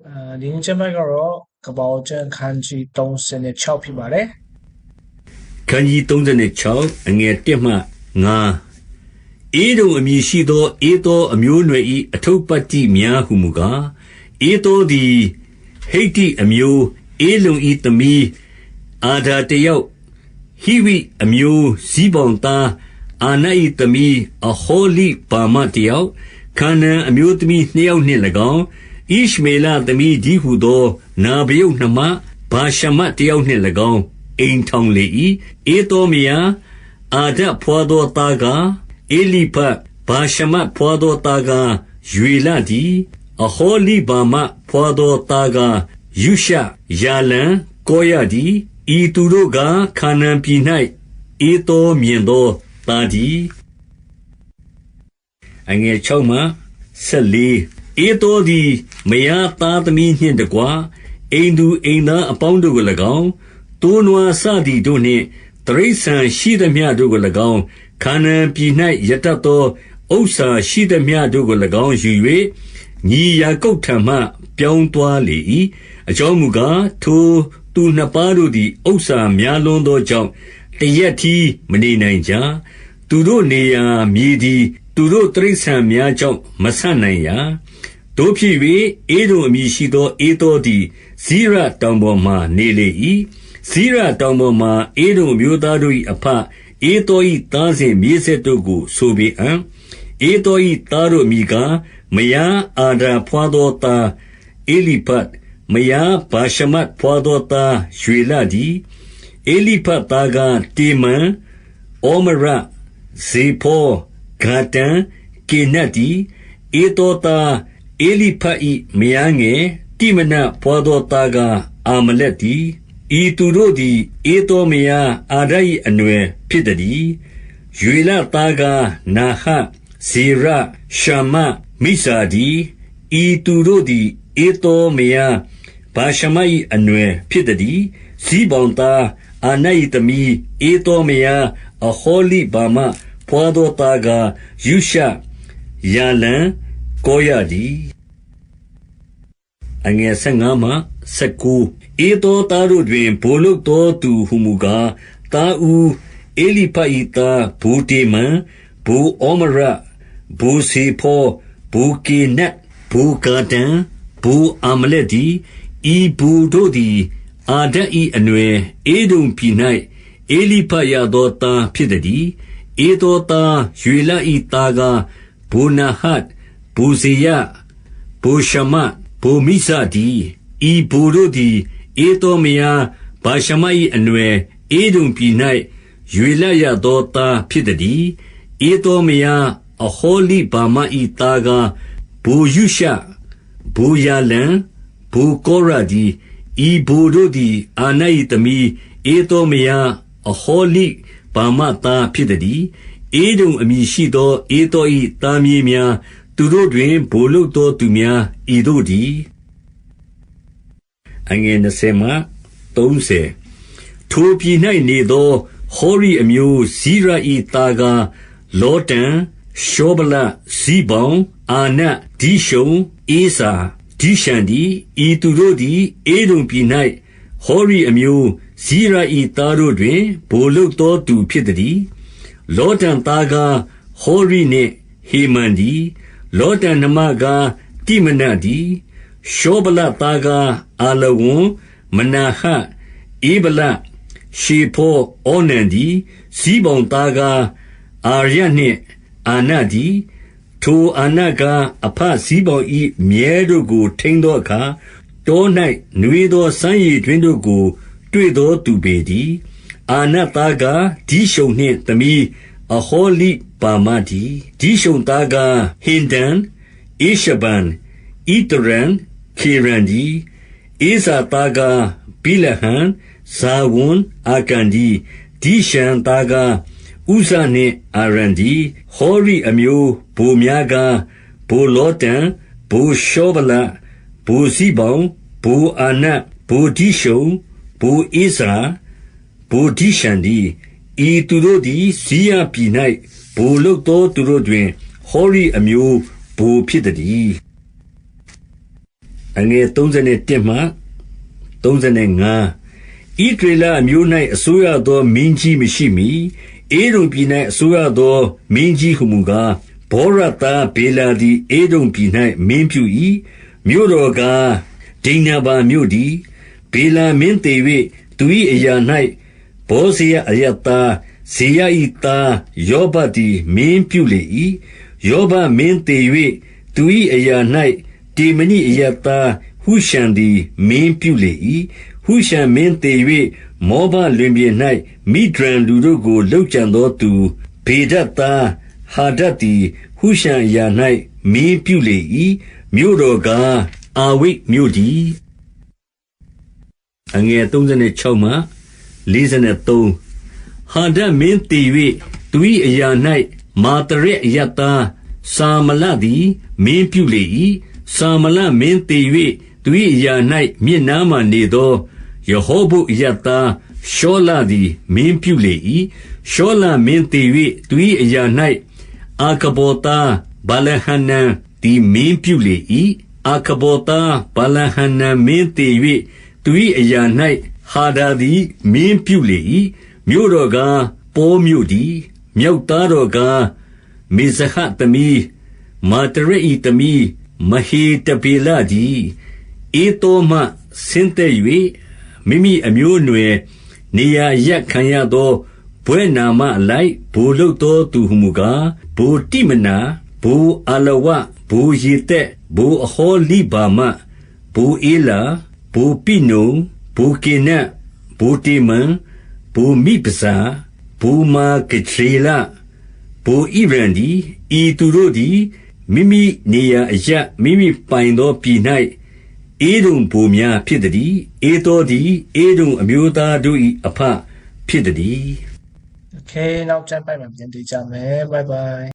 အဲဒီငွေချက်ပိုင်းကတော့ကပောက်ကျန်ခန်းကြီး36ဖြစ်ပါတယ်ခန်းကြီး36အငယ်1မှ9အေဒုံအမည်ရှိသောအေသောအမျိုးအနွယ်၏အထုပ်ပတ်တိများဟုမူကားအေသောသည်ဟိတ္တိအမျိုးအေလုံ၏သမီးအာဒါတယောက်ဟိဝိအမျိုးဇိဘောင်သားအာန၏သမီးအဟောလိပါမတယောက်ခါနန်အမျိုးသမီးနှစ်ယောက်နှင့်၎င်း ဣရှမေလသမီးဒီဟုသော နာဘယုတ်နှမဘာရှမတယောက်နှင့်၎င်း အိမ်ထောင်လေ၏ဧသောမယာ အာဒဖွာသောသားကအေလိဖတ်ဘာရှမဖွာသောသားကရွေလဒီအဟောလိဘာမဖွာသောသားကယုရှ ယာလံကိုရဒီဤသူတို့ကခါနန်ပြည်၌ဧသောမြင်သော သားဒီအငယ်6မှ14 ဧသောသည် မယားသားသမီးနှင့်တကွ အိမ်သူအိမ်သားအပေါင်းတို့ကို၎င်းတိုးနွားစသည်တို့နှင့်တရိษံရှိသမျှတို့ကို၎င်း ခါနန်ပြည်၌ရတတ်သော ဥစ္စာရှိသမျှတို့ကို၎င်းယူ၍ညီယာကုပ်ထံမှ ပြောင်းသွားလေ၏အကြောင်းမူကား ထိုသူနှစ်ပါးတို့သည် ဥစ္စာများလွန်းသောကြောင့် တရက်ထီမနေနိုင်ကြ သူတို့နေရာမြေသည် သူတို့တရိษံများကြောင့် မဆန့်နိုင်ရာ တို့ဖြစ်၍အေဒုံအမည်ရှိသောအေသောသည်ဇိရတောင်ပေါ်မှနေလေ၏ဇိရတောင်ပေါ်မှာအေဒုံမျိုးသားတို့၏အဖအေသော၏သားစဉ်မြေးဆက်တို့ကို ဆိုပေအံ့အေသော၏သားတို့မိကား မယားအာဒါဖွာသောသားအေလိဖတ် မယားဘာရှမတ်ဖွာသောသား ရွေလဒီအေလိဖတ်သားကတေမန် ဩမရ ဇေဖောဂါတန်ကေနတ်ဒီအေသောသား အေလိဖတ်၏မယားငယ်တိမနဖွာသောသားကအာမလက်ဒီဤသူတို့သည်အေသောမယားအာဒ၏အနွယ်ဖြစ်သည်ရွေလသားကနာဟဇေရ ရှာမမိစာဒီဤသူတို့သည်အေသောမယားဘာရှမ၏အနွယ်ဖြစ်သည်ဇိဘောင်သား အာန၏သမီးအေသောမယား အဟောလိဘာမဖွာသောသားကယုရှ ယာလံ ကိုရဒီအငယ်15မှ19ဧသောသားတို့တွင်ဘိုလ်လုသောသူဟုမူကားတာဦးအေလိဖ၏သားဘူတေမန်ဘူဩမရဘူစီဖောဘူကေနတ်ဘူကာတန်ဘူအမလက်ဒီဤဘူတို့သည် အာဒတ်၏အနွယ်အေဒုံပြည်၌အေလိဖရသောသားဖြစ်သည်ဧသောသား ရွေလ၏သားကဘူနာဟတ် ဘူဇေယဘူရှမ ဗိုမိစဒီဤဗိုလ်တို့သည် ဧသောမယားဗာရှမ၏အနွယ် ဧဒုံပြည်၌ရွေလရသောသားဖြစ်သည်ဧသောမယား အဟောလိဗာမ၏သားကဗိုယုရှ ဗိုယာလံ ဗိုကောရဒီဤဗိုလ်တို့သည် အာန၏သမီး ဧသောမယား အဟောလိဗာမသားဖြစ်သည်ဧဒုံအမည်ရှိသော ဧသော၏သားမြေးများ သူတို့တွင် ဗိုလ်လုပ်သောသူများ ဤသို့တည်းအငယ်20မှ30ထိုပြည်၌နေသော ဟောရိအမျိုးဇိရ၏သားကလောတန် ရှောဗလ ဇိဘောင် အာန ဒီရှုံအေစာဒီရှန်ဒီဤသူတို့သည်အေဒုံပြည်၌ဟောရိအမျိုးဇိရ၏သားတို့တွင် ဗိုလ်လုပ်သောသူဖြစ်သည်လောတန်သားကဟောရိနှင့် ဟေမန်ဒီ လောတန်နှမကား တိမနဒီရှောဗလသားကား အာလဝံ မနာဟ ဧဗလ ရှေဖောဩနန်ဒီဇိဘောင်သားကား အာရနှင့် အာနဒီထိုအာနကအဖဇိဘောင်ဤမြဲတို့ကို ထိန်းသောအခါ တော၌နွေသော စမ်းရည်တွင်တို့ကို တွေ့သောသူပေသည်အာနသားကဒီရှုံနှင့်သမီး အဟောလိပါမတိဒီရှုံသားကဟင်ဒန် ဧရှဘန်ဣတရန် ခေရန်ဒီဧဇာသားကဘိလဟန် ဇာဝန် အာကန်ဒီဒီရှန်သားကဥဇနှင့် အာရန်ဒီဟောရိအမျိုးဗိုလ်များကဗိုလ်လောတန် ဗိုလ်ရှောဗလ ဗိုလ်စီပေါင် ဗိုလ်အာနဗိုလ်ဒီရှုံဗိုလ်ဧဇာ ဗိုလ်ဒီရှန်ဒီ ဤသူတို့သည်စီးရပြည်၌ဘိုလ်လုသော သူတို့တွင် ဟောရိအမျိုးဘိုလ်ဖြစ်သည်အငယ်31မှ35ဣဒရေလအမျိုး၌အစိုးရသော မင်းကြီးမရှိမီအေဒုံပြည်၌အစိုးရသော မင်းကြီးဟုမူကားဘောရတာဘေလာသည်အေဒုံပြည်၌မင်းပြု၏မြို့တော်ကား ဒိနာဘာမြို့သည်ဘေလာမင်းသေး၍သူ၏အရာ၌ ဘောဇေယအယတသားဇေယ၏သားယောဘသည် မင်းပြုလေ၏ယောဘမင်းသေး၍သူ၏အရာ၌တေမနိအယတသားဟုရှံသည် မင်းပြုလေ၏ဟုရှံမင်းသေး၍မောဘလွင်ပြင်၌မိဒရန်လူတို့ကိုလှုပ်ကြံသောသူဘေဒတ်သားဟာဒတ်သည် ဟုရှံအရာ၌မင်းပြုလေ၏မြို့တော်ကား အာဝိတ်မြို့တည်အငယ်36မှ 43ဟာဒတ်မင်းတည်၍သူ၏အရာ၌မာတရက်အယတသားစာမလသည်မင်းပြုလေ၏စာမလမင်းတည်၍သူ၏အရာ၌မြစ်နားမှနေသောယေဟောဘုအယတသားရှောလသည်မင်းပြုလေ၏ရှောလမင်းတည်၍သူ၏အရာ၌အာကဘောသားဗလဟနန်သည်မင်းပြုလေ၏အာကဘောသားဗလဟနန်မင်းတည်၍သူ၏အရာ၌ ဟာဒါသည် မင်းပြုလေ၏မြို့တော်ကား ပေါမြို့သည်မြောက်သားတော်ကား မေဇဟသမီး မာတရဤသမီး မဟေတပေလသည်ဧတောမှ ဆင်းသက်၍မိမိအမျိုးအနွယ် နေရာရက်ခံရသော ဘွဲ့နာမအလိုက်ဘူလုတ်သော သူဟုမူကားဘူတိမနာဘူအလဝဘူယေတက်ဘူအဟောလိဘာမဘူအေလာဘူပိနုံ ဗိုလ်ကေနတ်၊ဗိုလ်တေမန်၊ဗိုလ်မိပဇာ၊ဗိုလ်မာဂဒြေလ၊ဗိုလ်ဣရံတည်း။ဤသူတို့သည် မိမိနေရာအရပ်၊မိမိပိုင်သောပြည်၌ဧဒုံဗိုလ်များဖြစ်သတည်း။ဧသောသည် ဧဒုံအမျိုးသားတို့၏အဘဖြစ်သတည်း။ Okay နောက်ကျမ်းပိုက်မှာ ပြန်တွေ့ကြမယ်။ Bye bye